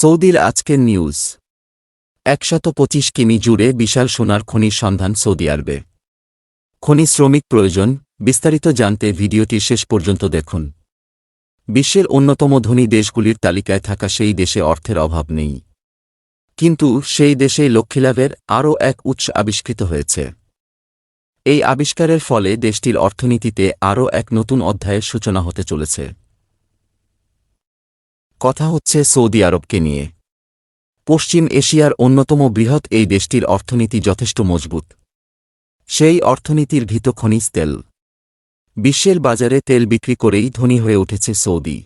সৌদির আজকের নিউজ। একশত পঁচিশ কিমি জুড়ে বিশাল সোনার খনির সন্ধান সৌদি আরবে। খনি শ্রমিক প্রয়োজন, বিস্তারিত জানতে ভিডিওটি শেষ পর্যন্ত দেখুন। বিশ্বের অন্যতম ধনী দেশগুলির তালিকায় থাকা সেই দেশে অর্থের অভাব নেই। কিন্তু সেই দেশেই লক্ষ্মীলাভের আরও এক উৎস আবিষ্কৃত হয়েছে। এই আবিষ্কারের ফলে দেশটির অর্থনীতিতে আরও এক নতুন অধ্যায়ের সূচনা হতে চলেছে। কথা হচ্ছে সৌদি আরবকে নিয়ে। পশ্চিম এশিয়ার অন্যতম বৃহৎ এই দেশটির অর্থনীতি যথেষ্ট মজবুত। সেই অর্থনীতির ভীত খনিজ তেল। বিশ্বের বাজারে তেল বিক্রি করেই ধনী হয়ে উঠেছে সৌদি।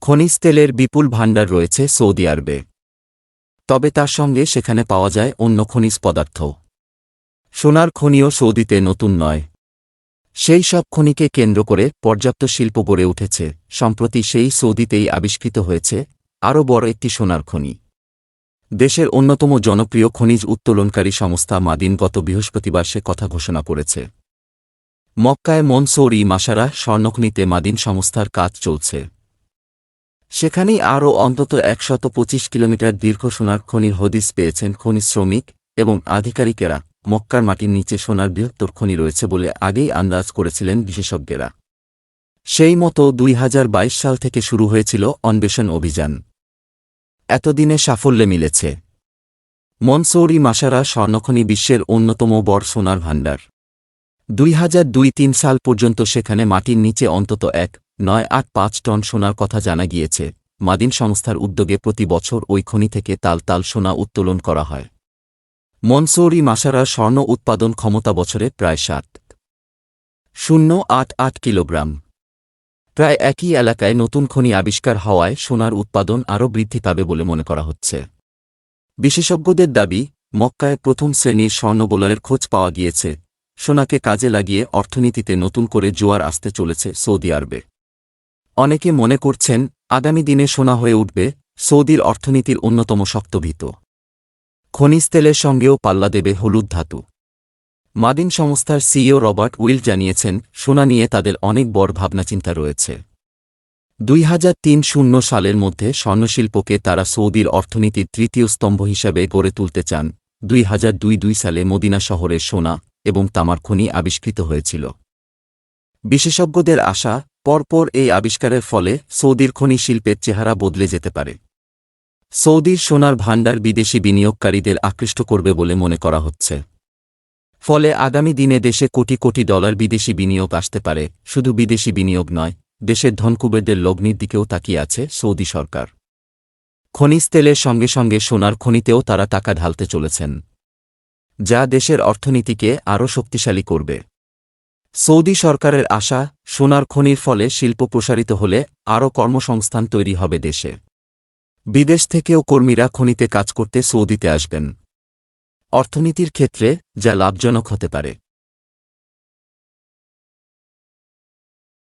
খনিজ তেলের বিপুল ভাণ্ডার রয়েছে সৌদি আরবে। তবে তার সঙ্গে সেখানে পাওয়া যায় অন্য খনিজ পদার্থ। সোনার খনিও সৌদিতে নতুন নয়। সেই সব খনিকে কেন্দ্র করে পর্যাপ্ত শিল্প গড়ে উঠেছে, সম্প্রতি সেই সৌদিতেই আবিষ্কৃত হয়েছে, আরও বড় একটি সোনার খনি। দেশের অন্যতম জনপ্রিয় খনিজ উত্তোলনকারী সংস্থা মাদিন গত বৃহস্পতিবার সে কথা ঘোষণা করেছে। মক্কায় মনসৌরি মাসারা স্বর্ণখনিতে মাদিন সংস্থার কাজ চলছে। সেখানেই আরও অন্তত একশত পঁচিশ কিলোমিটার দীর্ঘ সোনার খনির হদিস পেয়েছেন খনি শ্রমিক এবং আধিকারিকেরা। মক্কার মাটির নিচে সোনার বৃহত্তর খনি রয়েছে বলে আগেই আন্দাজ করেছিলেন বিশেষজ্ঞরা। সেই মতো দুই হাজার বাইশ সাল থেকে শুরু হয়েছিল অন্বেষণ অভিযান। এতদিনে সাফল্যে মিলেছে। মনসৌরি মাসারা স্বর্ণখনি বিশ্বের অন্যতম বড় সোনার ভাণ্ডার। দুই হাজার দুই তিন সাল পর্যন্ত সেখানে মাটির নিচে অন্তত এক, নয়, আট, পাঁচ টন সোনার কথা জানা গিয়েছে। মাদিন সংস্থার উদ্যোগে প্রতি বছর ওই খনি থেকে তাল তাল সোনা উত্তোলন করা হয়। মনসৌরি মাসারা স্বর্ণ উৎপাদন ক্ষমতা বছরে প্রায় সাত। শূন্য আট আট কিলোগ্রাম। প্রায় একই এলাকায় নতুন খনি আবিষ্কার হওয়ায় সোনার উৎপাদন আরও বৃদ্ধি পাবে বলে মনে করা হচ্ছে। বিশেষজ্ঞদের দাবি, মক্কায় প্রথম শ্রেণির স্বর্ণবোলারের খোঁজ পাওয়া গিয়েছে। সোনাকে কাজে লাগিয়ে অর্থনীতিতে নতুন করে জোয়ার আসতে চলেছে সৌদি আরবে। অনেকে মনে করছেন, আগামী দিনে সোনা হয়ে উঠবে, সৌদির অর্থনীতির অন্যতম শক্তভীত। খনিজ তেলের সঙ্গেও পাল্লা দেবে হলুদ ধাতু। মাদিন সংস্থার সিইও রবার্ট উইল জানিয়েছেন, সোনা নিয়ে তাদের অনেক বড় ভাবনাচিন্তা রয়েছে। দুই সালের মধ্যে স্বর্ণশিল্পকে তারা সৌদির অর্থনীতির তৃতীয় স্তম্ভ হিসাবে গড়ে তুলতে চান। দুই হাজার দুই দুই সালে মদিনা শহরে সোনা এবং তামার খনি আবিষ্কৃত হয়েছিল। বিশেষজ্ঞদের আশা, পরপর এই আবিষ্কারের ফলে সৌদির খনি শিল্পের চেহারা বদলে যেতে পারে। সৌদির সোনার ভাণ্ডার বিদেশি বিনিয়োগকারীদের আকৃষ্ট করবে বলে মনে করা হচ্ছে। ফলে আগামী দিনে দেশে কোটি কোটি ডলার বিদেশি বিনিয়োগ আসতে পারে। শুধু বিদেশি বিনিয়োগ নয়, দেশের ধনকুবেরদের লগ্নির দিকেও তাকিয়ে আছে সৌদি সরকার। খনিজ তেলের সঙ্গে সঙ্গে সোনার খনিতেও তারা টাকা ঢালতে চলেছেন। যা দেশের অর্থনীতিকে আরও শক্তিশালী করবে। সৌদি সরকারের আশা, সোনার খনির ফলে শিল্প প্রসারিত হলে আরও কর্মসংস্থান তৈরি হবে দেশে। বিদেশ থেকেও কর্মীরা খনিতে কাজ করতে সৌদিতে আসবেন। অর্থনীতির ক্ষেত্রে যা লাভজনক হতে পারে।